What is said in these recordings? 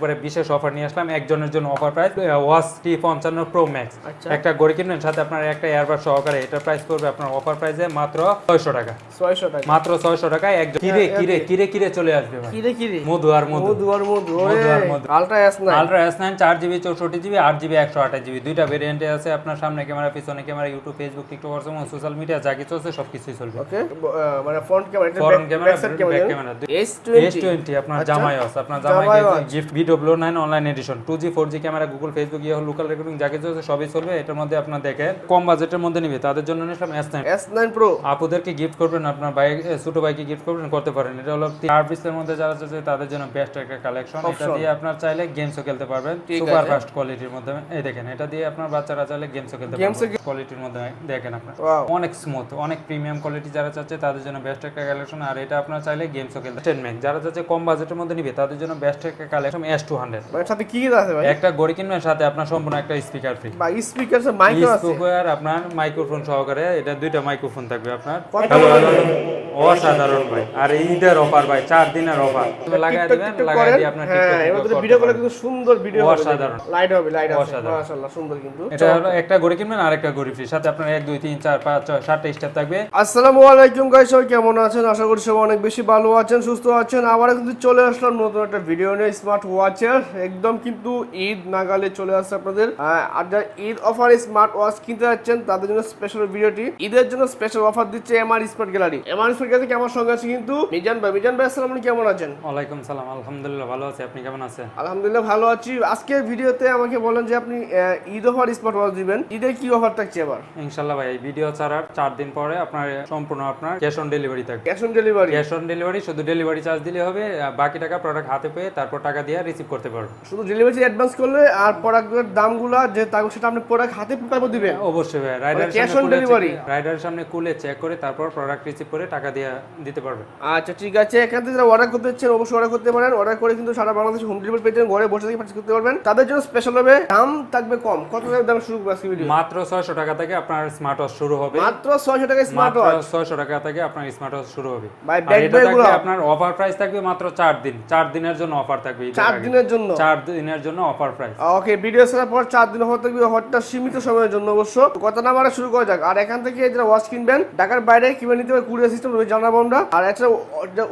একবারে বিশেষ অফার নিয়ে আসলাম একজনের জন্য অফার প্রাইস ওয়াচ টি পঞ্চান্ন প্রো ম্যাক্স আচ্ছা। একটা গড়ি কিনবেন সাথে আপনার একটা এয়ারবাড সহকারে এটা প্রাইস পড়বে আপনার অফার প্রাইসে মাত্র ছয়শো টাকা। ছয়শো টাকা। মাত্র ছয়শো টাকায় একজন কিরে কিরে কিরে কিরে চলে আসবে কিরে কিরে? মধু আর মধু। মধু আর মধু মধু আর মধু। আলট্রা এস না আলট্রা এস নাইন চার জিবি চৌষট্টি জিবি আট জিবি একশো আঠাশ জিবি দুইটা ভেরিয়েন্টে আছে আপনার সামনে ক্যামেরা পিছনে camera YouTube Facebook TikTok WhatsApp social media যা কিছু আছে সব কিছুই চলবে। ওকে মানে front camera front camera back camera S twenty আপনার আচ্ছা। জামাই আছে আপনার জামাই। Gift W nine online edition two G four G camera Google Facebook ইয়ে লোকাল রেকর্ডিং যা কিছু আছে সবই চলবে। এটার মধ্যে আপনার দেখে কম বাজেটের মধ্যে নিবে। তাদের জন্য নিলাম S nine S nine pro আপুদেরকে gift করবেন আপনার বাইক ছোট বাইকে গিফট করবেন করতে পারেন। এটা হলো চার পিসের মধ্যে যারা চাচ্ছে তাদের জন্য বেস্ট একটা কালেকশন এটা। দিয়ে আপনার চাইলে গেমসও খেলতে পারবেন। সুপার। ফাস্ট কোয়ালিটির মধ্যে। এই দেখেন এটা দিয়ে আপনার বাচ্চারা চাইলে গেমসও খেলতে পারবেন কোয়ালিটির মধ্যে দেখেন আপনার. অনেক স্মুথ অনেক প্রিমিয়াম কোয়ালিটি যারা চাচ্ছে তাদের জন্য বেস্ট একটা কালেকশন আর এটা আপনার চাইলে গেমসও খেলতে যারা চাচ্ছে কম বাজেটের মধ্যে নিবে তাদের জন্য বেস্ট একটা কালেকশন এস টু হান্ড্রেড সাথে কি আছে ভাই? একটা গড়ি কিনবেন সাথে আপনার সম্পূর্ণ একটা স্পিকার ফ্রি বা স্পিকার মাইক্রো আছে। স্পিকার আপনার মাইক্রোফোন সহকারে এটা দুইটা মাইক্রোফোন থাকবে আপনার। অসাধারণ ভাই। আর ঈদের অফার ভাই চার দিনের অফার লাগাই দিবেন লাগাই দিয়ে আপনার হ্যাঁ এবার ভিডিও কিন্তু সুন্দর ভিডিও অসাধারণ। লাইট হবে লাইট আছে। মাশাআল্লাহ সুন্দর কিন্তু। এটা হলো একটা গড়ি কিনবেন আর একটা গড়ি ফ্রি সাথে আপনার এক দুই তিন চার পাঁচ ছয় সাতটা স্টেপ থাকবে। আসসালামু আলাইকুম গাইস সবাই কেমন আছেন? আশা করি সবাই অনেক বেশি ভালো আছেন সুস্থ আছেন। আবার কিন্তু চলে আসলাম নতুন একটা ভিডিও নিয়ে স্মার্ট ওয়াচের একদম কিন্তু ঈদ নাগালে চলে আসছে আপনাদের। আর যারা ঈদ অফারে স্মার্ট ওয়াচ কিনতে যাচ্ছেন তাদের জন্য স্পেশাল ভিডিওটি। ঈদের জন্য স্পেশাল অফার দিচ্ছে MR smart gallery MR smart gallery আমার সঙ্গে আছে কিন্তু মিজান ভাই। মিজান ভাই আসসালামু কেমন আছেন? ওয়ালাইকুম সালাম আলহামদুলিল্লাহ ভালো আছি। আপনি কেমন আছেন? আলহামদুলিল্লাহ ভালো আছি। আজকের ভিডিওতে আমাকে বলেন যে আপনি ঈদ অফার স্মার্ট ওয়াচ দিবেন। ঈদের কি অফার থাকছে এবার? ইনশাল্লাহ ভাই এই ভিডিও ছাড়ার চার দিন পরে আপনার সম্পূর্ণ আপনার ক্যাশ অন ডেলিভারি থাকবে। Cash on delivery cash on delivery শুধু ডেলিভারি চার্জ দিলে হবে। বাকি টাকা প্রোডাক্ট হাতে পেয়ে তারপর টাকা দিয়ে রিসিভ করতে পারবে। শুধু ডেলিভারি অ্যাডভান্স করলে আর প্রোডাক্টের দামগুলা যে তারপর সেটা আপনি প্রোডাক্ট হাতে তারপর দিবেন। অবশ্যই ভাই। Rider cash on delivery? রাইডারের সামনে খুলে চেক করে তারপর প্রোডাক্ট রিসিভ করে টাকা দিয়ে দিতে পারবে। আচ্ছা ঠিক আছে। এখান থেকে যারা অর্ডার করতে চাচ্ছেন অবশ্যই অর্ডার করতে পারেন। অর্ডার করে কিন্তু সারা বাংলাদেশ হোম ডেলিভারি পেয়ে ঘরে বসে থেকে পার্চেস করতে পারবেন। তাদের জন্য স্পেশাল হবে দাম থাকবে কম। কত দাম শুরু আজকে ভিডিও মাত্র ছয়শো টাকা থেকে আপনার স্মার্ট ওয়াচ শুরু হবে। মাত্র ছয়শো টাকা স্মার্ট মাত্র ওয়াচ ছয়শো টাকা থেকে আপনার স্মার্ট ওয়াচ শুরু হবে। ভাই, থাকবে আপনার অফার প্রাইস থাকবে মাত্র চার দিন। চার দিনের জন্য অফার থাকবে ঈদের চার আগে। দিনের জন্য? চার দিনের জন্য অফার প্রাইস ওকে ভিডিও ছাড়ার পর চার দিন অফার থাকবে অফারটা সীমিত সময়ের জন্য অবশ্য। কত নাম্বারে শুরু করা যাক। আর এখান থেকে যারা ওয়াচ কিনবেন ঢাকার বাইরে কিনে নিতে হবে কুরিয়ার সিস্টেম জানাব আমরা। আর একটা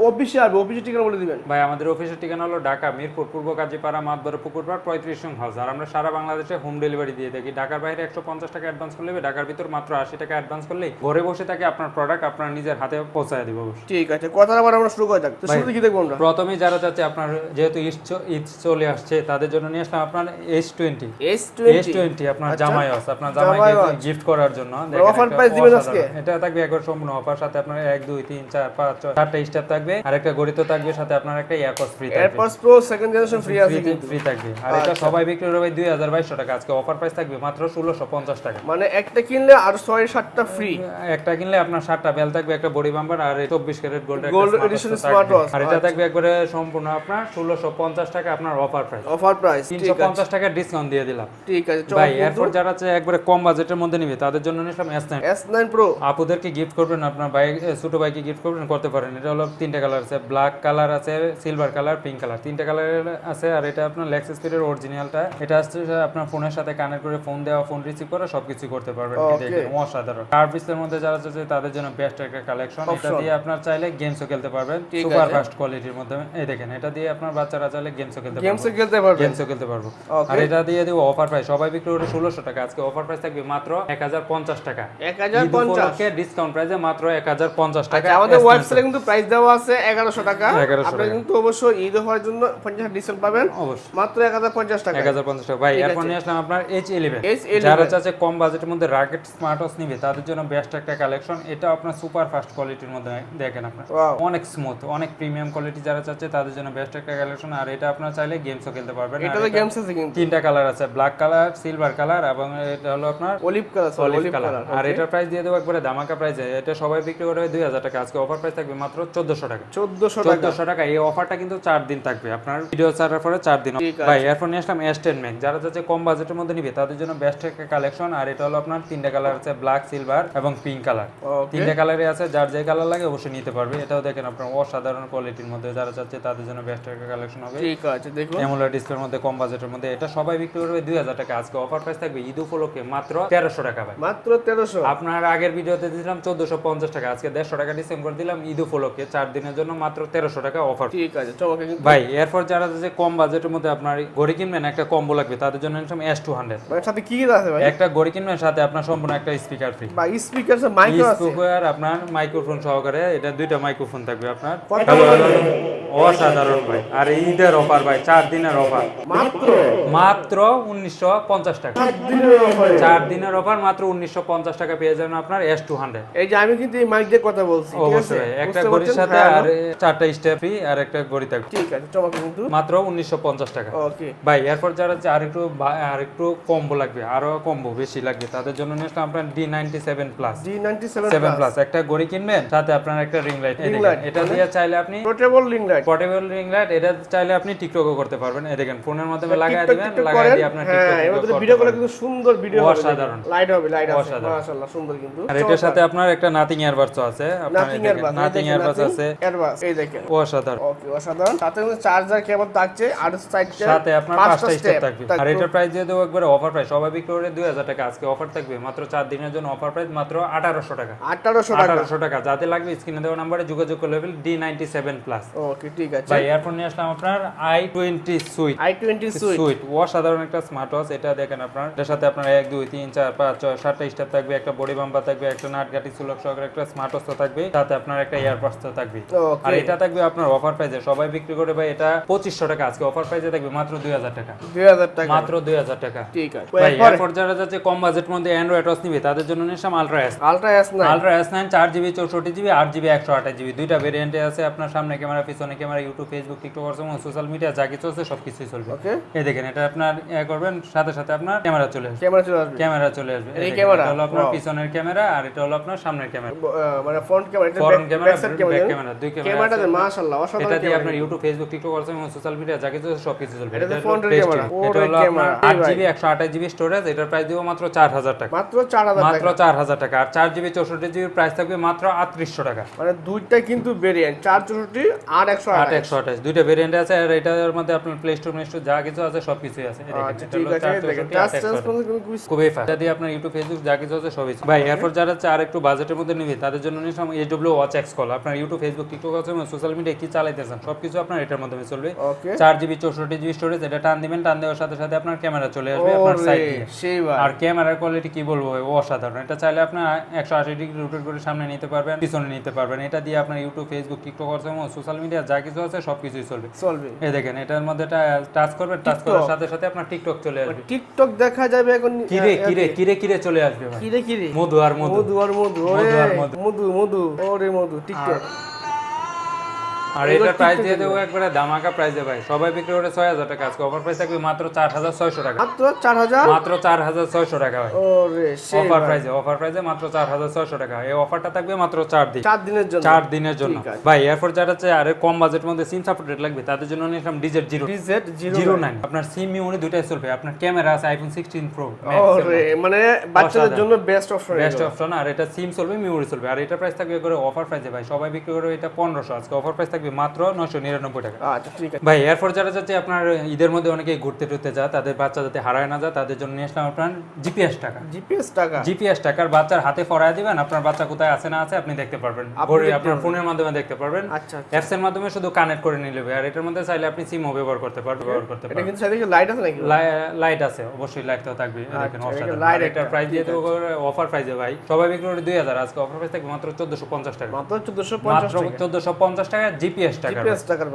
অফিসে আসবে অফিসের ঠিকানা বলে দিবেন। ভাই আমাদের অফিসের ঠিকানা হলো ঢাকা মিরপুর পূর্ব কাজীপাড়া মাতবর পুকুরপাড় পঁয়ত্রিশ নং হাউস। আর আমরা সারা বাংলাদেশে হোম ডেলিভারি দিয়ে থাকি। ঢাকার বাইরে একশো পঞ্চাশ টাকা অ্যাডভান্স করলে ঢাকার ভিতর মাত্র আশি টাকা অ্যাডভান্স করলেই ঘরে বসে থাকে আপনার প্রোডাক্ট আপনার নিজের হাতে পৌঁছায় দিব ঠিক আছে কথা নাম্বার আমরা শুরু করা যাক। তো শুরুতে কি দেখব আমরা? প্রথমে যারা চাচ্ছে আপনার যেহেতু ঈদ চলে আসছে তাদের জন্য নিয়ে আসলাম আপনার এস টোয়েন্টি এস টোয়েন্টি আপনার আচ্ছা। জামাই আছে আপনার জামাই গিফট করার জন্য। একটা price দিবেন আজকে? এটা থাকবে একবার সম্পূর্ণ অফার সাথে আপনার এক দুই তিন চার পাঁচ ছয় চারটা স্টেপ থাকবে। আর একটা গড়িত থাকবে সাথে আপনার একটা এয়ারপোর্ট ফ্রি থাকবে। AirPods pro second generation free আছে ফ্রি থাকবে। আর এটা সবাই বিক্রি হাজার বাইশশো টাকা। আজকে অফার প্রাইস থাকবে মাত্র ষোলোশো পঞ্চাশ টাকা। মানে একটা কিনলে আর ছয় সাতটা ফ্রি একটা কিনলে আপনার সাতটা বেল থাকবে একটা বডি বাম্পার আর চব্বিশ carat gold Gold edition smart watch, আর এটা থাকবে একবারে সম্পূর্ণ আপনার ষোলোশো পঞ্চাশ টাকা আপনার অফার প্রাইস অফার প্রাইস তিনশো ঠিক আছে। পঞ্চাশ টাকা ডিসকাউন্ট দিয়ে দিলাম। ঠিক আছে ভাই এরপর যারা চায় একবারে কম বাজেটের মধ্যে নিবে তাদের জন্য নিলাম S nine S nine pro আপুদেরকে gift করবেন আপনার বাইক ছোট বাইকে গিফট করবেন করতে পারেন। এটা হলো তিনটা কালার আছে ব্ল্যাক কালার আছে সিলভার কালার পিঙ্ক কালার তিনটা কালার আছে আর এটা আপনার লেক্স স্পিডের অরিজিনালটা এটা যে আপনার ফোনের সাথে কানেক্ট করে ফোন দেওয়া ফোন রিসিভ করা সবকিছু করতে পারবেন। দেখেন, অসাধারণ। সার্ভিসের মধ্যে যারা চাচ্ছে তাদের জন্য বেস্ট একটা কালেকশন এটা দিয়ে আপনার চাইলে গেমসও খেলতে পারবেন। সুপার ফাস্ট কোয়ালিটির মধ্যে। এই দেখেন এটা দিয়ে আপনার বাচ্চারা চাইলে গেমসও খেলতে গেমস পারবে খেলতে পারবেন গেমসও খেলতে পারব। আর এটা দিয়ে দেবো অফার প্রাইস সবাই বিক্রি করে ষোলোশো টাকা। আজকে অফার প্রাইস থাকবে মাত্র এক হাজার পঞ্চাশ টাকা। এক হাজার পঞ্চাশ। ডিসকাউন্ট প্রাইসে মাত্র এক হাজার পঞ্চাশ টাকা। আচ্ছা, আমাদের ওয়েবসাইটে কিন্তু প্রাইস দেওয়া আছে এগারোশো টাকা। 1100 টাকা। কিন্তু অবশ্যই ঈদ হওয়ার জন্য পঞ্চাশ ডিসকাউন্ট পাবেন। অবশ্যই। মাত্র এক হাজার পঞ্চাশ টাকা। এক হাজার পঞ্চাশ টাকা। ভাই এরপর নিয়ে আসলাম আপনার এইচ ইলেভেন যারা চাচ্ছে কম বাজেটের মধ্যে রাকেট স্মার্ট ওয়াচ নিবে তাদের জন্য বেস্ট একটা কালেকশন এটা আপনার সুপার ফাস্ট কোয়ালিটির মধ্যে দেখেন আপনার। অনেক স্মুথ অনেক প্রিমিয়াম কোয়ালিটি যারা চাচ্ছে তাদের জন্য বেস্ট একটা কালেকশন আর এটা আপনার চাইলে গেমসও খেলতে পারবেন এটা গেমস আছে কিন্তু। তিনটা কালার আছে ব্ল্যাক কালার সিলভার কালার এবং এটা হলো আপনার অলিভ কালার অলিভ কালার আর এটার প্রাইস দিয়ে দেবো একবারে ধামাকা প্রাইসে এটা সবাই বিক্রি করে দুই হাজার টাকা। আজকে অফার প্রাইস থাকবে মাত্র চোদ্দশো টাকা। চোদ্দশো টাকা। চোদ্দশো টাকা। এই অফারটা কিন্তু চার দিন থাকবে। আপনার ভিডিও ছাড়ার পরে চার দিন। ঠিক আছে। ভাই এরপর নিয়ে আসলাম এস টেন ম্যাক যারা যাচ্ছে কম বাজেটের মধ্যে নিবে তাদের জন্য বেস্ট একটা কালেকশন আর এটা হলো আপনার তিনটা কালার আছে ব্ল্যাক সিলভার এবং পিঙ্ক কালার তিনটা কালারে আছে যার যে কালার লাগে অবশ্যই নিতে পারবে। এটাও দেখেন আপনার অসাধারণ কোয়ালিটির মধ্যে যারা চাচ্ছে তাদের জন্য বেস্ট একটা কালেকশন হবে। ঠিক আছে। আচ্ছা দেখুন। অ্যামোলেড ডিসপ্লের মধ্যে কম বাজেটের মধ্যে এটা সবাই বিক্রি করবে দুই হাজার টাকা। আজকে অফার প্রাইস থাকবে ঈদ উপলক্ষে মাত্র তেরোশো টাকা ভাই। মাত্র তেরোশো। আপনার আগের ভিডিওতে দিয়েছিলাম চোদ্দশো পঞ্চাশ টাকা আজকে দেড়শো টাকা ডিসকাউন্ট দিলাম ঈদ উপলক্ষে চার দিনের জন্য মাত্র তেরোশো টাকা অফার ঠিক আছে চমকে ভাই এরপর যারা যে কম বাজেটের মধ্যে আপনার ঘড়ি কিনবেন একটা কম্বো লাগবে তাদের জন্য নিলাম এস টু মানে সাথে কি আছে ভাই? একটা ঘড়ি কিনবেন সাথে আপনার সম্পূর্ণ একটা স্পিকার ফ্রি বা স্পিকার মাইক্রো আছে। স্পিকার আপনার মাইক্রোফোন সহকারে এটা দুইটা মাইক্রোফোন থাকবে আপনার। অসাধারণ ভাই। আর ঈদের অফার ভাই চার দিনের অফার। মাত্র? মাত্র উনিশশো পঞ্চাশ টাকা। চার দিনের অফার? মাত্র উনিশশো পঞ্চাশ টাকা পেয়ে যাবেন আপনার এস টু হান্ড্রেড এই যে আমি কিন্তু এই মাইক দিয়ে কথা বলছি অবশ্যই একটা ঘড়ির সাথে হ্যাঁ, আর চারটা স্টেপ ফ্রি আর একটা ঘড়ি থাকবে ঠিক আছে চমকে কিন্তু। মাত্র উনিশশো পঞ্চাশ টাকা। ওকে। ভাই এরপর যারা আর একটু আর একটু কম্বো লাগবে আরও কম্বো বেশি লাগবে তাদের জন্য নিয়েছিলাম আপনার D ninety seven plus G ninety seven plus একটা ঘড়ি কিনবেন সাথে আপনার একটা রিং লাইট এটা মানে? দিয়ে চাইলে আপনি portable link light portable ring light এটা চাইলে আপনি টিকটকও করতে পারবেন। এই দেখেন ফোনের মাধ্যমে টিকটক দিবেন টিকটক করেন। দিয়ে আপনার হ্যাঁ এবার ভিডিও করে কিন্তু সুন্দর ভিডিও হবে। অসাধারণ। লাইট হবে লাইট আছে। মাশাআল্লাহ সুন্দর কিন্তু। আর এটার সাথে আপনার একটা নাথিং এয়ারবাডস আছে। আপনার নাথিং এয়ারবাডস আছে। এয়ারবাস এই দেখেন। অসাধারণ। ওকে অসাধারণ। সাথে কিন্তু চার্জার কেবল থাকছে? আর সাইডে সাথে আপনার পাঁচটা স্টেপ থাকবে। আর এটার প্রাইস দিয়ে দেবো একবারে অফার প্রাইস সবাই বিক্রি করে দুই হাজার টাকা। আজকে অফার থাকবে মাত্র চার দিনের জন্য অফার প্রাইস মাত্র আঠারোশো টাকা। আঠারোশো টাকা। আঠারোশো টাকা। যাতে লাগবে স্ক্রিনে দেওয়া নাম্বারে যোগাযোগ করলে D ninety seven plus okay ঠিক আছে। ভাই এয়ারফোন নিয়ে আসলাম আপনার I twenty sweet I twenty sweet অসাধারণ একটা স্মার্ট ওয়াচ এটা দেখেন আপনার। এটার সাথে আপনার এক দুই তিন চার পাঁচ ছয় সাতটা স্টেপ থাকবে একটা বডি বাম্পার থাকবে একটা নাটগাটি সুলভ সহকারে একটা স্মার্ট ওয়াচ থাকবে। সাথে আপনার একটা ইয়ারপাস থাকবে। আর এটা থাকবে আপনার অফার প্রাইসে সবাই বিক্রি করে ভাই এটা পঁচিশশো টাকা। আজকে অফার প্রাইসে থাকবে মাত্র দুই হাজার টাকা। দুই হাজার টাকা। মাত্র দুই হাজার টাকা। ঠিক আছে। ভাই এরপরে? যারা যাচ্ছে কম বাজেট মধ্যে অ্যান্ড্রয়েড ওয়াচ নিবে তাদের জন্য নিলাম আলট্রা এস আলট্রা এস না আলট্রা এস নাইন চার জিবি চৌষট্টি জিবি আট জিবি একশো আঠাশ জিবি দুইটা ভেরিয়েন্টে আছে। আপনার সামনে ক্যামেরা পিছনে camera YouTube Facebook TikTok WhatsApp social media যা কিছু আছে সব কিছুই চলবে। ওকে এই দেখেন এটা আপনার ইয়ে করবেন সাথে সাথে আপনার ক্যামেরা চলে আসবে। ক্যামেরা চলে আসবে। ক্যামেরা চলে আসবে। এই ক্যামেরা? এটা হলো আপনার পিছনের ক্যামেরা আর এটা হলো আপনার সামনের ক্যামেরা। মানে ফ্রন্ট ক্যামেরা এটা ফরন ক্যামেরা ব্যাক ক্যামেরা দুই ক্যামেরা ক্যামেরাটা আছে। মাশাআল্লাহ এটা দিয়ে আপনার YouTube Facebook TikTok WhatsApp social media যা কিছু আছে সব কিছু চলবে। এটা best ক্যামেরা। এটা হলো আপনার ক্যামেরা, আট এই ভাই। জিবি একশো আঠাশ জিবি স্টোরেজ এটার প্রাইস দিব মাত্র চার হাজার টাকা। মাত্র চার হাজার মাত্র টাকা। চার হাজার টাকা। আর চার জিবি চৌষট্টি জিবির প্রাইস থাকবে মাত্র আটত্রিশশো টাকা। মানে দুইটা কিন্তু ভেরিয়েন্ট চার চৌষট্টি আর একশো আট আট একশো আঠাশ দুইটা ভেরিয়েন্ট আছে আর এটার মধ্যে আপনার প্লে স্টোর প্লে স্টোর যা কিছু আছে সব কিছুই আছে আচ্ছা এটা ঠিক হলো আছে 464, দেখেন 828 টাচ সেন্স কিন্তু খুবই ফাস্ট যদি আপনার ইউটিউব ফেসবুক যা কিছু আছে সবই ভাই এরপর যারা আর একটু বাজেটের মধ্যে নিবে তাদের জন্য নিলাম H W watch X call আপনার ইউটিউব ফেসবুক টিকটক আছে সোশ্যাল মিডিয়া কি চালাইতেছেন সবকিছু আপনার এটার মাধ্যমে চলবে। চার জিবি চৌষট্টি জিবি স্টোরেজ এটা টান দিবেন টান দেওয়ার সাথে সাথে আপনার ক্যামেরা চলে আসবে আপনার সাইড আর ক্যামেরার কোয়ালিটি কি বলব অসাধারণ। এটা চাইলে আপনার একশো আশি ডিগ্রি রোটেট করে সামনে নিতে পারবেন পিছনে নিতে পারবেন। এটা দিয়ে আপনার YouTube Facebook TikTok WhatsApp social media যা কিছু আছে সব কিছুই চলবে। চলবে। এই দেখেন এটার মধ্যে টাচ করবে টাচ করার সাথে সাথে আপনার টিকটক চলে আসবে। টিকটক দেখা যাবে এখন কিরে কিরে কিরে কিরে চলে আসবে ভাই? কিরে কিরে মধু আর মধু। মধু আর মধু। মধু আর মধু। মধু মধু। ওরে মধু টিকটক আর এটা প্রাইস দিয়ে দেবো একবারে ধামাকা প্রাইসে ভাই। সবাই বিক্রি করে ছয় হাজার টাকা আজকে। অফার প্রাইস থাকবে মাত্র চার হাজার ছয়শো টাকা। মাত্র চার হাজার? মাত্র চার হাজার ছয়শো টাকা ভাই। অফার। প্রাইসে অফার প্রাইসে মাত্র চার হাজার ছয়শো টাকা। এই অফারটা থাকবে মাত্র চার দিন। চার দিনের জন্য। চার দিনের জন্য। ভাই এরপর যারা চাই আর কম বাজেট মধ্যে সিম সাপোর্টেড লাগবে তাদের জন্য নিলাম DZ zero DZ zero nine আপনার সিম মেমোরি দুটাই চলবে। আপনার ক্যামেরা আছে আইফোন সিক্সটিন প্রো মানে বাচ্চাদের জন্য বেস্ট অপশন বেস্ট অপশন আর এটা সিম চলবে মেমোরি চলবে। আর এটা প্রাইস থাকবে করে অফার প্রাইসে ভাই। সবাই বিক্রি করে এটা পনেরোশো। আজকে অফার প্রাইস থাকবে মাত্র নশো নিরানব্বই টাকা। আচ্ছা ঠিক আছে। ভাই এরপর যারা যাচ্ছে আপনার ঈদের মধ্যে অনেকে ঘুরতে টুরতে যায় তাদের বাচ্চা যাতে হারায় না যায় তাদের জন্য নিয়ে আসলাম আপনার জিপিএস টাকা। জিপিএস টাকা? জিপিএস টাকার বাচ্চার হাতে পড়ায় দিবেন আপনার বাচ্চা কোথায় আছে না আছে আপনি দেখতে পারবেন। আপনার ফোনের মাধ্যমে দেখতে পারবেন। আচ্ছা আচ্ছা। অ্যাপস এর মাধ্যমে শুধু কানেক্ট করে নিলে হবে। আর এটার মধ্যে চাইলে আপনি সিমও ব্যবহার করতে পারবেন ব্যবহার করতে এটা পারবেন। কিন্তু সাইডে লাইট আছে নাকি? লাইট আছে অবশ্যই লাইট তো থাকবে দেখেন আচ্ছা, এটা অসাধারণ। এটার একটা, প্রাইস দিয়ে দেবো অফার প্রাইসে ভাই সবাই বিক্রি করে দুই হাজার আজকে অফার প্রাইস থাকবে মাত্র চোদ্দশো পঞ্চাশ টাকা। মাত্র চোদ্দশো পঞ্চাশ মাত্র চোদ্দশো পঞ্চাশ টাকা জিপিএস টাকা জিপিএস টাকার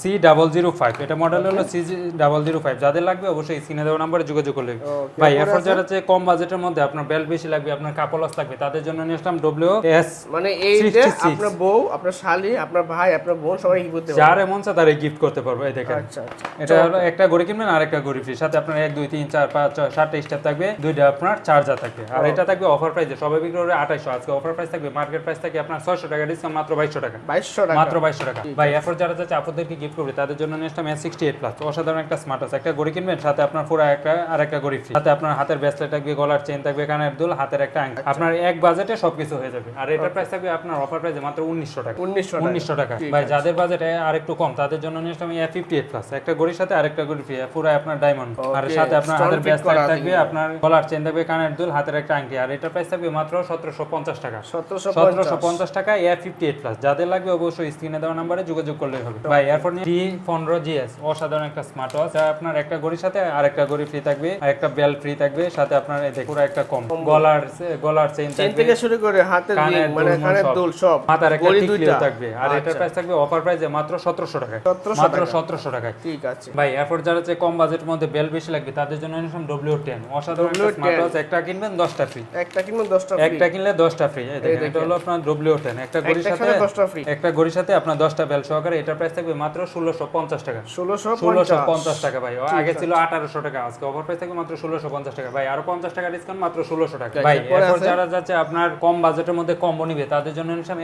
সি ডাবল জিরো ফাইভ এটা মডেল হলো সি ডাবল জিরো ফাইভ যাদের লাগবে অবশ্যই স্ক্রিনে দেওয়া নাম্বারে যোগাযোগ করলে। ভাই এরপর যারা হচ্ছে কম বাজেটের মধ্যে আপনার বেল্ট বেশি লাগবে আপনার কাপলস লাগবে তাদের জন্য নিয়ে আসলাম ডব্লিউ এস মানে এই যে আপনার বউ আপনার শালি আপনার ভাই আপনার বোন সবাই কি করতে পারবে যার এমন চা তারা গিফট করতে পারবে এই দেখেন। আচ্ছা আচ্ছা। এটা হলো একটা ঘড়ি কিনবেন আর একটা ঘড়ি ফ্রি সাথে আপনার এক দুই তিন চার পাঁচ ছয় সাতটা স্টেপ থাকবে দুইটা আপনার চার্জার থাকবে। আর এটা থাকবে অফার প্রাইসে সবাই বিক্রি করে আজকে অফার প্রাইস থাকবে মার্কেট প্রাইস থাকবে আপনার ছয়শো টাকা ডিসকাউন্ট মাত্র বাইশশো টাকা। বাইশশো টাকা। মাত্র বাইশশো টাকা। টাকা ভাই এরপর যারা যাচ্ছে আপনাদেরকে গিফট করবে তাদের জন্য নিয়ে আসলাম এস সিক্সটি এইট প্লাস অসাধারণ একটা স্মার্ট আছে। একটা ঘড়ি কিনবেন সাথে আপনার পুরো একটা আর একটা ঘড়ি ফ্রি সাথে আপনার হাতের ব্রেসলেট থাকবে গলার চেন থাকবে কানের দুল হাতের একটা আংটি আপনার এক বাজেটে সবকিছু হয়ে যাবে। আর এটার প্রাইস থাকবে আপনার অফার প্রাইসে মাত্র উনিশশো টাকা। উনিশশো উনিশশো টাকা। ভাই যাদের বাজেট আর একটু কম তাদের জন্য নিয়ে আসলাম ফিফটি এইট প্লাস একটা ঘড়ির সাথে আরেকটা ঘড়ি ফ্রি পুরো আপনার ডায়মন্ড আর সাথে আপনার হাতের ব্রেসলেট থাকবে আপনার গলার চেন থাকবে কানের দুল হাতের একটা আংটি আর এটার প্রাইস থাকবে মাত্র সতেরোশো পঞ্চাশ টাকা। সতেরোশো পঞ্চাশ। টাকা এয়ার ফিফটি এইট প্লাস যাদের লাগবে অবশ্যই স্ক্রিনে দেওয়া নাম্বারে যোগাযোগ করলেই হবে। ভাই এয়ারপোর্ট টি পনেরো জিএস অসাধারণ একটা স্মার্ট ওয়াচ যা আপনার একটা ঘড়ির সাথে আর একটা ঘড়ি ফ্রি থাকবে আর একটা বেল ফ্রি থাকবে সাথে আপনার এই দেখুন পুরো একটা কম গলার গলার চেইন থাকবে থেকে শুরু করে হাতের ring, মানে কানের দুল সব মাথার একটা ঘড়ি টিকলিও থাকবে। আর এটার আচ্ছা, প্রাইস থাকবে অফার প্রাইসে মাত্র সতেরোশো টাকায়। 1700 মাত্র টাকা। সতেরোশো টাকায়। ঠিক আছে। ভাই এয়ারপোর্ট যারা হচ্ছে কম বাজেটের মধ্যে বেল বেশি লাগবে তাদের জন্য ডব্লিউ টেন অসাধারণ একটা স্মার্ট ওয়াচ একটা কিনবেন দশটা ফ্রি একটা কিনবেন দশটা free। একটা কিনলে দশটা ফ্রি এই দেখেন এটা হলো আপনার ডব্লিউ টেন একটা ঘড়ির সাথে ফ্রি একটা ঘড়ির সাথে আপনার দশটা বেল সহকারে এটার প্রাইস থাকবে মাত্র ষোলোশো পঞ্চাশ টাকা। ষোলোশো ষোলোশো পঞ্চাশ টাকা ভাই। আগে ছিল আঠারোশো টাকা আজকে অফার প্রাইস থাকবে মাত্র ষোলোশো পঞ্চাশ টাকা। ভাই আরও পঞ্চাশ টাকা ডিসকাউন্ট মাত্র ষোলোশো টাকা। ভাই এরপর যারা যাচ্ছে আপনার কম বাজেটের মধ্যে কম্বো নিবে তাদের জন্য নিলাম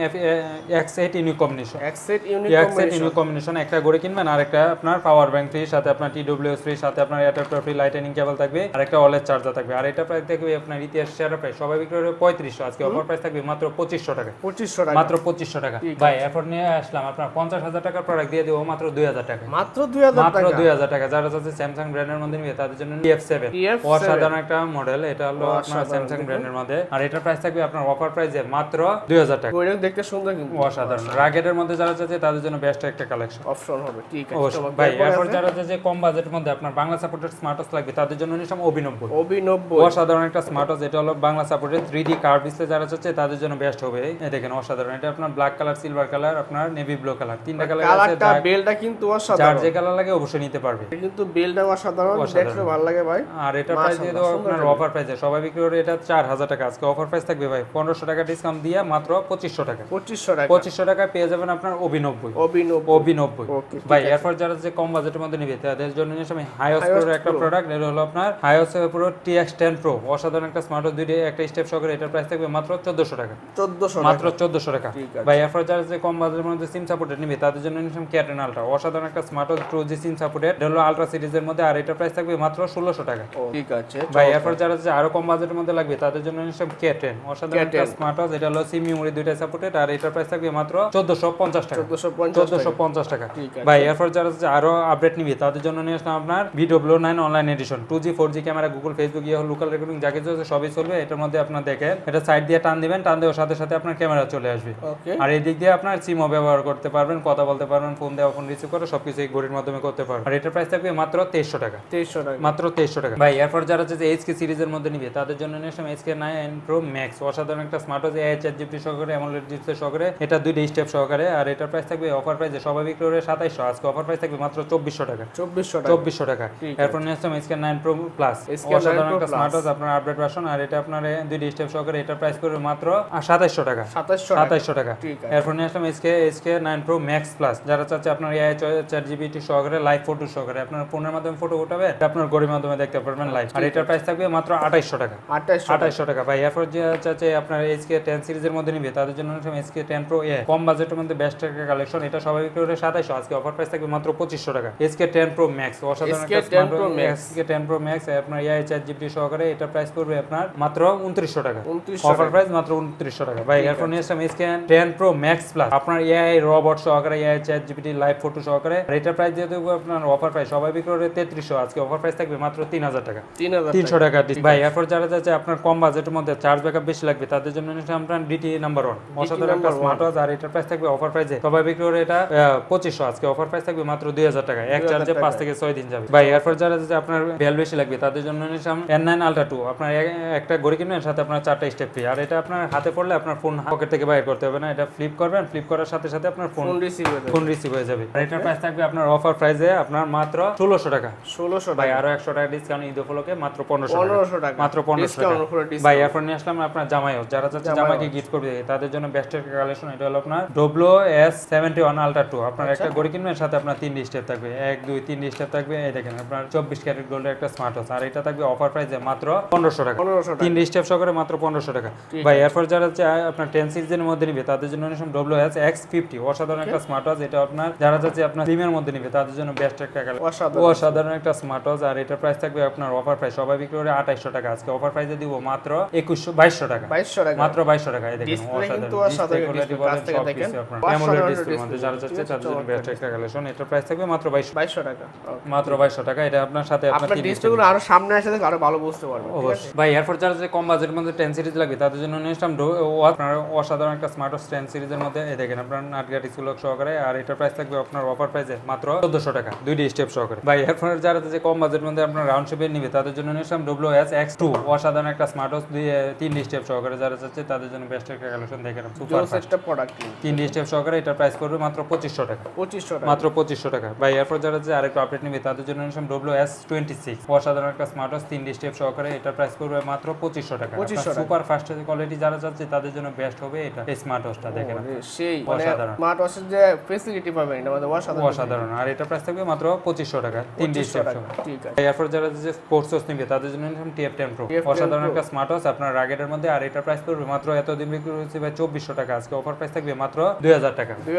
এক্স এইট ইউনিক কম্বিনেশন এক set unique X eight unique combination একটা কিনবেন আর একটা আপনার পাওয়ার ব্যাংক ফ্রি সাথে আপনার টি ডব্লিউ ফ্রি সাথে আপনার এয়ারটেল ফ্রি লাইটেনিং কেবল থাকবে আর একটা ওয়ালেট চার্জার থাকবে। আর এটা প্রাইস থাকবে আপনার ইতিহাস প্রাইস সবাই বিক্রি করে পঁয়ত্রিশশো আজকে অফার প্রাইস থাকবে মাত্র পঁচিশশো টাকা। পঁচিশশো টাকা। মাত্র পঁচিশশো টাকা। ভাই এরপর নিয়ে আসলাম আপনার পঞ্চাশ হাজার টাকার প্রোডাক্ট দিয়ে দেবো মাত্র দুই হাজার টাকা। মাত্র দুই হাজার মাত্র দুই হাজার টাকা। যারা স্যামসাং ব্র্যান্ডের মধ্যে নিবে তাদের জন্য টিএফ সেভেন অসাধারণ একটা মডেল এটা হলো আপনার স্যামসাং ব্র্যান্ডের মধ্যে। আর এটার প্রাইস থাকবে আপনার অফার প্রাইসে মাত্র দুই হাজার টাকা। দেখতে সুন্দর কিন্তু। অসাধারণ। রাগেটের মধ্যে যারা চাচ্ছে তাদের জন্য বেস্ট একটা কালেকশন অপশন হবে ঠিক আছে। ভাই এরপর যারা কম বাজেটের মধ্যে আপনার বাংলা সাপোর্টেড স্মার্ট ওয়াচ লাগবে তাদের জন্য নিলাম অভিনব্বই অভিনব্বই অসাধারণ একটা স্মার্ট ওয়াচ এটা হলো Bangla supported three D curve display যারা চাচ্ছে তাদের জন্য বেস্ট হবে। দেখেন অসাধারণ। এটা আপনার ব্ল্যাক কালার সিলভার কালার আপনার নেভি ব্লু কালার তিনটা কালার কালারটা বেলটা কিন্তু যার অসাধারণ। যে কালার লাগে অবশ্যই নিতে পারবে। কিন্তু বেলটা অসাধারণ। দেখতে ভালো লাগে ভাই। আর এটা প্রাইস দিয়ে দেবো আপনার অফার প্রাইসে সবাই বিক্রি করে এটা চার হাজার টাকা। আজকে অফার প্রাইস থাকবে ভাই পনেরোশো টাকা ডিসকাউন্ট দিয়ে মাত্র পঁচিশশো টাকা। পঁচিশশো টাকা। পঁচিশশো টাকায় পেয়ে যাবেন আপনার অভিনব্বই। অভিনব্বই। অভিনব্বই। ভাই এরপর যারা যে কম বাজেটের মধ্যে নিবে তাদের জন্য নিয়ে আমি হাইওস প্রোর একটা প্রোডাক্ট এটা হলো আপনার হাইওস প্রো টিএক্স প্রো অসাধারণ একটা স্মার্ট দুইটা একটা স্টেপ সহকারে এটার প্রাইস থাকবে মাত্র চোদ্দশো টাকা। চোদ্দশো মাত্র চোদ্দশো টাকা। ভাই এরপর যারা যে কম বাজেটের মধ্যে সিম সাপোর্টেড নিবে তাদের জন্য নিলাম ক্যাটেন আলট্রা অসাধারণ একটা smart watch two G SIM supported এটা হলো আলট্রা সিরিজের মধ্যে আর এটার প্রাইস থাকবে মাত্র ষোলোশো টাকা। ঠিক আছে ভাই এরপর যারা যে আরও কম বাজেটের মধ্যে লাগবে তাদের জন্য নিলাম ক্যাটেন অসাধারণ একটা স্মার্ট ওয়াচ এটা হলো সিম মেমোরি দুইটা সাপোর্টেড আর এটার প্রাইস থাকবে মাত্র চোদ্দশো পঞ্চাশ টাকা। চোদ্দশো পঞ্চাশ টাকা। ঠিক আছে। ভাই এরপর যারা হচ্ছে আরও আপডেট নিবে তাদের জন্য নিয়ে আসলাম আপনার VW nine online edition two G four G camera Google Facebook ইয়ে লোকাল রেকর্ডিং যা কিছু আছে সবই চলবে। এটার মধ্যে আপনার দেখেন এটা সাইড দিয়ে টান দিবেন টান দেওয়ার সাথে সাথে আপনার ক্যামেরা চলে আসবে। আর এই দিক দিয়ে আপনার সিমও ব্যবহার করতে পারবেন কথা বলতে পারবেন ফোন দেওয়া ফোন রিসিভ করে সবকিছু এই ঘড়ির মাধ্যমে করতে পারবেন। আর এটার প্রাইস থাকবে মাত্র তেইশশো টাকা। তেইশশো টাকা। মাত্র তেইশশো টাকা। ভাই এরপর যারা হচ্ছে এইচকে সিরিজের মধ্যে নিবে তাদের জন্য নিয়ে আসলাম এইচকে নাইন প্রো ম্যাক্স অসাধারণ একটা smart watch H R GP সহকারে অ্যামোলেড ডিসপ্লে সহকারে এটা দুইটা স্টেপ সহকারে আর এটার প্রাইস থাকবে অফার প্রাইসে সবাই বিক্রি করে সাতাইশশো। আজকে অফার প্রাইস থাকবে মাত্র চব্বিশশো টাকা। চব্বিশশো টাকা। চব্বিশশো টাকা। এরপর নিয়ে আসলাম এইচকে নাইন প্রো প্লাস অসাধারণ একটা স্মার্ট ওয়াচ আপনার আপডেট ভার্সন আর এটা আপনার দুইটা স্টেপ সহকারে এটার প্রাইস করবে মাত্র সাতাইশশো টাকা। সাতাইশশো টাকা। এরপর নিয়ে আসলাম SK SK nine pro max plus যারা চাচ্ছে আপনার এআই চার জিবিটি সহকারে লাইভ ফটো সহকারে আপনার ফোনের মাধ্যমে ফটো উঠাবে আপনার গড়ির মাধ্যমে দেখতে পারবেন লাইভ আর এটার প্রাইস থাকবে মাত্র আঠাইশশো টাকা। আঠাইশশো টাকা। ভাই এরপর যে চাচ্ছে আপনার এসকে টেন সিরিজের মধ্যে নিবে তাদের জন্য এসকে টেন প্রো এ কম বাজেটের মধ্যে বেস্ট একটা কালেকশন এটা সবাই বিক্রি করে সাতাইশশো। আজকে অফার প্রাইস থাকবে মাত্র পঁচিশশো টাকা। এসকে টেন প্রো ম্যাক্স অসাধারণ একটা SK10 SK ten pro max আপনার এআই চার জিবি সহকারে এটা প্রাইস করবে আপনার মাত্র উনত্রিশশো টাকা। অফার প্রাইস মাত্র উনত্রিশশো টাকা। ভাই এরপর নিয়ে আসলাম scan ten pro max plus আপনার এআই রবট সহকারে AI chat GPT live photo সহকারে। আর এটার প্রাইস দিয়ে দেবো আপনার অফার প্রাইস সবাই বিক্রি করে তেত্রিশশো। আজকে অফার প্রাইস থাকবে মাত্র তিন হাজার টাকা। তিনশো টাকা। ভাই এরপর যারা যাচ্ছে আপনার কম বাজেটের মধ্যে চার্জ ব্যাকআপ বেশি লাগবে তাদের জন্য আপনার ডিটি নাম্বার ওয়ান অসাধারণ একটা স্মার্ট ওয়াচ আর এটার প্রাইস থাকবে অফার প্রাইসে সবাই বিক্রি করে এটা পঁচিশশো। আজকে অফার প্রাইস থাকবে মাত্র দুই হাজার টাকা। এক চার্জে পাঁচ থেকে ছয় দিন যাবে। ভাই এরপর যারা যাচ্ছে আপনার ভ্যাল বেশি লাগবে তাদের জন্য এন নাইন আলট্রা টু আপনার একটা ঘড়ি কিনবেন সাথে আপনার চারটা স্টেপ ফ্রি আর এটা আপনার হাতে পড়লে আপনার ফোন পকেট থেকে বাইর করতে হবে না। এটা ফ্লিপ করবেন ফ্লিপ করার সাথে সাথে আপনার ফোন রিসিভ হয়ে ফোন রিসিভ হয়ে যাবে। আর এটার প্রাইস থাকবে আপনার অফার প্রাইসে আপনার মাত্র ষোলোশো টাকা। ষোলোশো ভাই টাকা। আরও একশো টাকা ডিসকাউন্ট ঈদ উপলক্ষে মাত্র পনেরোশো টাকা। পনেরোশো টাকা। মাত্র পনেরোশো টাকা। ডিসকাউন্ট উপরে ভাই এরপর নিয়ে আসলাম আপনার জামাইও। যারা জামাইও। জামাইকে গিফট করবে তাদের জন্য বেস্ট কালেকশন এটা হলো আপনার W S seventy one ultra two আপনার আচ্ছা। একটা ঘড়ি কিনবেন সাথে আপনার তিন স্টেপ থাকবে। এক দুই তিন স্টেপ থাকবে। এই দেখেন আপনার চব্বিশ ক্যারেট গোল্ডের একটা স্মার্ট ওয়াচ আর এটা থাকবে অফার প্রাইসে মাত্র পনেরোশো টাকা। পনেরোশো টাকা। তিন স্টেপ সহকারে মাত্র পনেরোশো টাকা। ভাই এরপর যারা আপনার টেন সিরিজের মধ্যে নিবে তাদের জন্য ডব্লো এস এক্স ফিফটি অসাধারণ অসাধারণ একটা স্মার্ট ওয়াচ এটা আপনার যারা যাচ্ছে আপনার প্রিমিয়ার মধ্যে নিবে তাদের জন্য বেস্ট একটা কালার অসাধারণ। একটা স্মার্ট ওয়াচ আর এটার প্রাইস থাকবে আপনার অফার প্রাইস সবাই বিক্রি করে আঠাইশশো টাকা। আজকে অফার প্রাইসে দিব মাত্র একুশশো বাইশশো টাকা। বাইশশো টাকা। মাত্র বাইশশো টাকা এই দেখেন অসাধারণ। দেখেন। একটা মধ্যে যারা যাচ্ছে তাদের জন্য বেস্ট একটা কালেকশন এটার প্রাইস থাকবে মাত্র বাইশশো। বাইশশো টাকা। মাত্র বাইশশো টাকা এটা আপনার সাথে আপনার আরও সামনে আসে আরও ভালো বুঝতে পারবেন অবশ্যই। ভাই এরপর যারা যে কম বাজেটের মধ্যে টেন সিরিজ লাগবে তাদের জন্য নিয়ে আসলাম আপনার অসাধারণ একটা স্মার্ট ওয়াচ টেন সিরিজের মধ্যে এই দেখেন আপনার নাটগা ডিসপ্লে সহকারে আর এটার প্রাইস থাকবে আপনার অফার প্রাইসে মাত্র চোদ্দশো টাকা দুইটি স্টেপ সহকারে। ভাই এরপর যারা যে কম বাজেট মধ্যে আপনার রাউন্ড শেপের নিবে তাদের জন্য নিয়ে আসলাম ডব্লিউ এস এক্স টু অসাধারণ একটা স্মার্ট ওয়াচ দিয়ে তিনটি স্টেপ সহকারে যারা চাচ্ছে তাদের জন্য বেস্ট একটা কালেকশন দেখেন সুপার একটা প্রোডাক্ট তিনটি স্টেপ সহকারে এটার প্রাইস করবে মাত্র পঁচিশশো টাকা। পঁচিশশো টাকা। মাত্র পঁচিশশো টাকা। বা এরপর যারা যে আরেকটু আপডেট নিবে তাদের জন্য নিলাম ডব্লিউ এস টোয়েন্টি সিক্স অসাধারণ একটা স্মার্ট ওয়াচ তিনটি স্টেপ সহকারে এটার প্রাইস করবে মাত্র পঁচিশশো টাকা। 2500 টাকা। সুপার ফাস্ট কোয়ালিটি যারা চাচ্ছে তাদের জন্য বেস্ট হবে এটা স্মার্ট ওয়াচটা দেখেন সেই মানে অসাধারণ। স্মার্ট ওয়াচের যে ফেসিলিটি পাবেন এটা অসাধারণ অসাধারণ। আর এটা প্রাইস থাকবে মাত্র পঁচিশশো টাকা তিনটি 2500 টাকা ঠিক আছে। এরপর যারা যে স্পোর্টস ওয়াচ নিবে তাদের জন্য নিলাম টিএফ টেন প্রো অসাধারণ একটা স্মার্ট ওয়াচ আপনার রাগেটের মধ্যে আর এটা প্রাইস করবে মাত্র এতদিন বিক্রি হচ্ছে ভাই চব্বিশশো টাকা। আজকে অফার প্রাইস থাকবে মাত্র দুই হাজার টাকা। দুই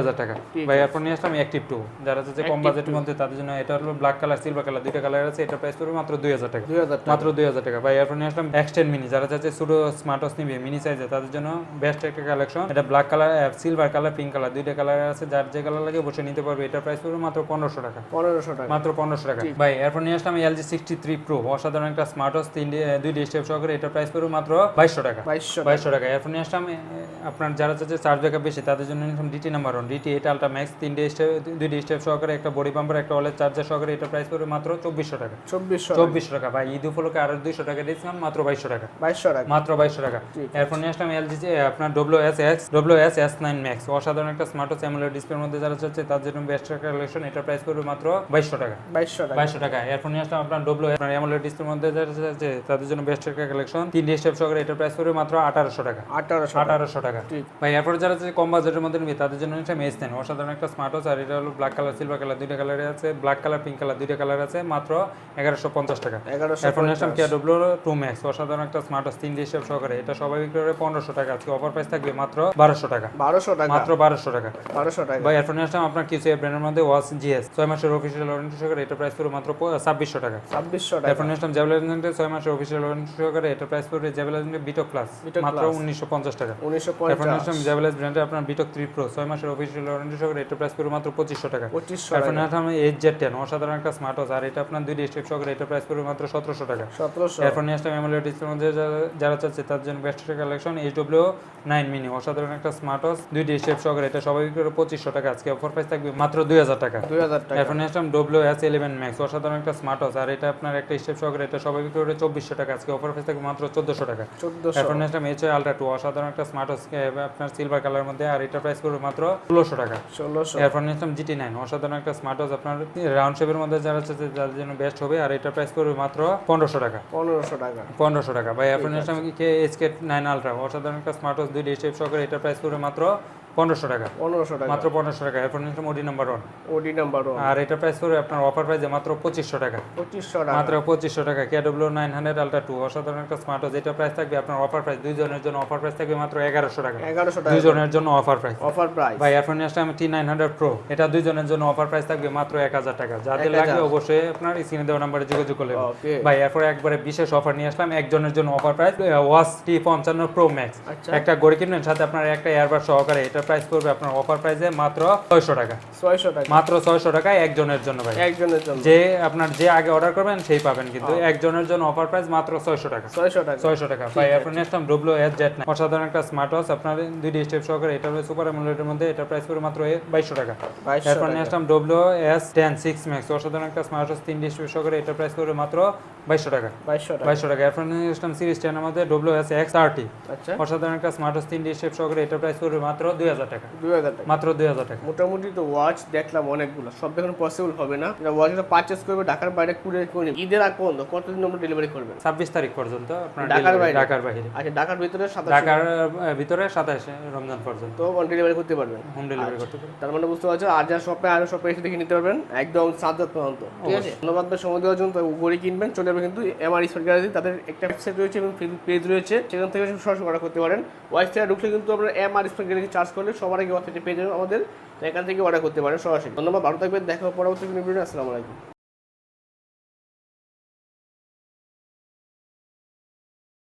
হাজার টাকা। ভাই এরপর নিয়ে আসলাম অ্যাক্টিভ টু যারা হচ্ছে কম বাজেটের মধ্যে তাদের জন্য এটা হলো ব্ল্যাক কালার সিলভার কালার দুইটা কালার আছে এটা প্রাইস করবে মাত্র দুই হাজার টাকা। মাত্র দুই হাজার টাকা। ভাই এরপর নিয়ে আসলাম এক্সটেন মিনি যারা চাচ্ছে শুধু স্মার্ট ওয়াচ নিবে মিনি সাইজে তাদের জন্য বেস্ট একটা কালেকশন এটা black colour silver colour pink colour দুইটা কালার আছে যার যে কালার লাগে বসে নিতে পারবে। এটা প্রাইস পড়বে মাত্র পনেরোশো টাকা। পনেরোশো টাকা। মাত্র পনেরোশো টাকা। ভাই এরপর নিয়ে আসলাম এলজি সিক্সটি থ্রি প্রো অসাধারণ একটা স্মার্ট ওয়াচ তিন দুইটি স্টেপ সহকারে এটা প্রাইস করবে মাত্র বাইশশো টাকা। বাইশশো টাকা। বাইশশো টাকা। এরপর নিয়ে আসলাম আপনার যারা চাচ্ছে চার্জ ব্যাকআপ বেশি তাদের জন্য নিলাম DT number one DT eight ultra max তিনটে স্টেপ দুইটি স্টেপ সহকারে একটা বডি পাম্পার একটা ওয়ালের চার্জার সহকারে এটা প্রাইস করবে মাত্র চব্বিশশো টাকা। চব্বিশশো চব্বিশশো টাকা। ভাই ঈদ উপলক্ষে আরও দুইশো টাকা ডিসকাউন্ট মাত্র বাইশশো টাকা। বাইশশো টাকা। মাত্র বাইশশো টাকা। এরপর নিয়ে আসলাম এলজি আপনার W S X W S S nine max অসাধারণ একটা স্মার্ট ওয়াচ অ্যামোলেড ডিসপ্লের মধ্যে যারা চাচ্ছে তার জন্য বেস্ট কালেকশন এটা প্রাইস করবে মাত্র বাইশশো টাকা। বাইশশো টাকা। বাইশশো টাকা। এরপর নিয়ে আসলাম আপনার ডব্লিউ আপনার অ্যামোলেড ডিসপ্লের মধ্যে যারা চাচ্ছে তাদের জন্য বেস্ট কালেকশন তিনটি স্টেপ সহকারে এটা প্রাইস করবে মাত্র আঠারোশো টাকা। আঠারোশো টাকা। আঠারোশো টাকা। ঠিক। ভাই এরপর যারা যে কম বাজেটের মধ্যে নিবে তাদের জন্য নিচ্ছে মেস নেন অসাধারণ একটা স্মার্ট ওয়াচ আর এটা হলো ব্ল্যাক কালার সিলভার কালার দুইটা কালারে আছে। ব্ল্যাক কালার পিঙ্ক কালার দুইটা কালার আছে মাত্র এগারোশো পঞ্চাশ টাকা। এরপর নিয়ে আসলাম কেয়া ডব্লিউ টু ম্যাক্স অসাধারণ একটা স্মার্ট ওয়াচ তিন হিসাব সহকারে। এটা সবাই বিক্রি করে পনেরোশো টাকা। আজকে অফার প্রাইস থাকবে মাত্র বারোশো টাকা। বারোশো টাকা। মাত্র বারোশো টাকা। বারোশো টাকা। ভাই এরপর নিয়ে আসলাম আপনার কিছু ব্র্যান্ডের মধ্যে ওয়াচ জিএস ছয় মাসের অফিসিয়াল ওয়ারেন্টি সহকারে এটা প্রাইস করবে মাত্র ছাব্বিশশো টাকা। ছাব্বিশশো টাকা। নিয়ে আসলাম এজেন্টের ছয় মাসের অফিসিয়াল ওয়ারেন্টি সহকারে এটা প্রাইস এজেন্টের বিটক প্লাস মাত্র উনিশশো পঞ্চাশ টাকা। উনিশশো নিয়ে আসলাম ব্র্যান্ডের আপনার বিটক থ্রি প্রো ছয় মাসের অফিসিয়াল ওয়ারেন্টি সহকারে এটা প্রাইস মাত্র পঁচিশশো টাকা। পঁচিশশো টাকা। নিয়ে আসলাম জেড টেন অসাধারণ একটা স্মার্ট ওয়াচ আর এটা আপনার দুই স্টেপ সহকারে এটা প্রাইস করবে মাত্র সতেরোশো টাকা। সতেরোশো। নিয়ে আসলাম এমএলএ যারা- যারা চাচ্ছে তার জন্য best collection H W nine mini অসাধারণ একটা স্মার্ট ওয়াচ দুইটি স্টেপ সহকারে এটা সবাই করে পঁচিশশো টাকা। আজকে অফার প্রাইস থাকবে মাত্র দুই হাজার টাকা। দুই হাজার টাকা। নিয়ে আসলাম ডব্লিউ এস ইলেভেন ম্যাক্স অসাধারণ একটা স্মার্ট ওয়াচ আর এটা আপনার একটা স্টেপ সহকারে এটা সবাই বিক্রি করে চব্বিশশো টাকা। আজকে অফার প্রাইস থাকবে মাত্র চোদ্দশো টাকা। চোদ্দশো। নিয়ে আসলাম এইচ আলট্রা টু অসাধারণ একটা স্মার্ট ওয়াচ আপনার সিলভার কালার মধ্যে। আর এটা প্রাইস করবে মাত্র ষোলোশো টাকা। ষোলোশো। নিয়ে আসলাম জিটি নাইন অসাধারণ একটা স্মার্ট ওয়াচ আপনার রাউন্ড শেপের মধ্যে যারা চাচ্ছে তাদের জন্য বেস্ট হবে। আর এটা প্রাইস করবে মাত্র পনেরোশো টাকা। পনেরোশো টাকা। পনেরোশো টাকা। ভাই এরপর নিয়ে আসলাম কে এইচকে নাইন আলট্রা অসাধারণ একটা স্মার্ট ওয়াচ দুই স্টেপ সহকারে এটা প্রাইস করবে মাত্র পনেরোশো টাকা। পনেরোশো টাকা। মাত্র পনেরোশো টাকা। OD number one OD number one আর এটা প্রাইস আপনার অফার প্রাইসে মাত্র পঁচিশশো টাকা। পঁচিশশো টাকা। মাত্র পঁচিশশো টাকা। K W nine hundred ultra two অসাধারণ একটা স্মার্ট ওয়াচ এটা প্রাইস থাকবে আপনার অফার প্রাইস দুইজনের জন্য অফার প্রাইস থাকবে মাত্র এগারোশো টাকা। এগারোশো টাকা। দুইজনের জন্য অফার প্রাইস অফার প্রাইস ভাই নিয়ে আসলাম টি নাইন হান্ড্রেড প্রো এটা দুইজনের জন্য অফার প্রাইস থাকবে মাত্র এক হাজার টাকা। যাদের 1000 লাগবে অবশ্যই আপনার স্ক্রিনে দেওয়া নাম্বারে যোগাযোগ করলে ভাই এরপরে একবারে বিশেষ অফার নিয়ে আসলাম। একজনের জন্য অফার প্রাইস ওয়াচ টি পঞ্চান্ন প্রো ম্যাক্স আচ্ছা। একটা গড়ি কিনবেন সাথে আপনার একটা এয়ারবার সহকারে। এটা প্রাইস করবে আপনার অফার প্রাইসে মাত্র ছয়শো টাকা। ছয়শো টাকা। মাত্র ছয়শো টাকা একজনের জন্য ভাই। একজনের জন্য। যে আপনার যে আগে অর্ডার করবেন সেই পাবেন কিন্তু একজনের জন্য অফার প্রাইস মাত্র ছয়শো টাকা। ছয়শো টাকা। ছয়শো টাকা। ভাই এরপর নিয়ে আসলাম ডব্লিউ এস জেট অসাধারণ একটা স্মার্ট ওয়াচ আপনার দুইটি স্টেপ সহকারে এটা হলো সুপার এমুলেটের মধ্যে। এটা প্রাইস করে মাত্র বাইশশো টাকা। এরপর টাকা। আসলাম W S ten six max অসাধারণ একটা স্মার্ট ওয়াচ তিনটি স্টেপ সহকারে এটা প্রাইস করে মাত্র বাইশশো টাকা। বাইশশো টাকা। বাইশশো টাকা। এরপর নিয়ে আসলাম সিরিজ টেনের মধ্যে ডব্লিউ এস এক্স থার্টি আচ্ছা। অসাধারণ একটা স্মার্ট ওয়াচ তিনটি স্টেপ সহকারে এটা প্রাইস করবে মাত্র দুই হাজার টাকা। দুই হাজার টাকা। মাত্র দুই হাজার টাকা। মোটামুটি তো ওয়াচ দেখলাম অনেকগুলো সব পসিবল হবে না। ওয়াচটা পারচেস করবে ঢাকার বাইরে কুড়ে করে ঈদের আগ পর্যন্ত কতদিন আমরা ডেলিভারি করবেন ছাব্বিশ তারিখ পর্যন্ত আপনার ঢাকার বাইরে? ঢাকার বাইরে। আচ্ছা ঢাকার ভিতরে ঢাকার ভিতরে সাতাশে রমজান পর্যন্ত। তো ডেলিভারি করতে পারবেন? হোম ডেলিভারি করতে পারি তার মানে বুঝতে পারছ আর যা শপে আরও শপে এসে দেখে নিতে পারবেন একদম সাতজাত পর্যন্ত। ঠিক আছে? ধন্যবাদ সময় দেওয়ার জন্য। গড়ি কিনবেন চলে যাবে কিন্তু এমআর গ্যালারি তাদের একটা ওয়েবসাইট রয়েছে এবং পেজ রয়েছে। সেখান থেকে সরাসরি অর্ডার করতে পারেন। থেকে ঢুকলে কিন্তু আপনার এমআর গ্যালারি চার্জ করলে সবার আগে ওয়েবসাইটে পেয়ে যাবেন আমাদের। এখান থেকে অর্ডার করতে পারেন সরাসরি। ধন্যবাদ, ভালো থাকবেন, দেখা পরবর্তী আসসালামু আলাইকুম।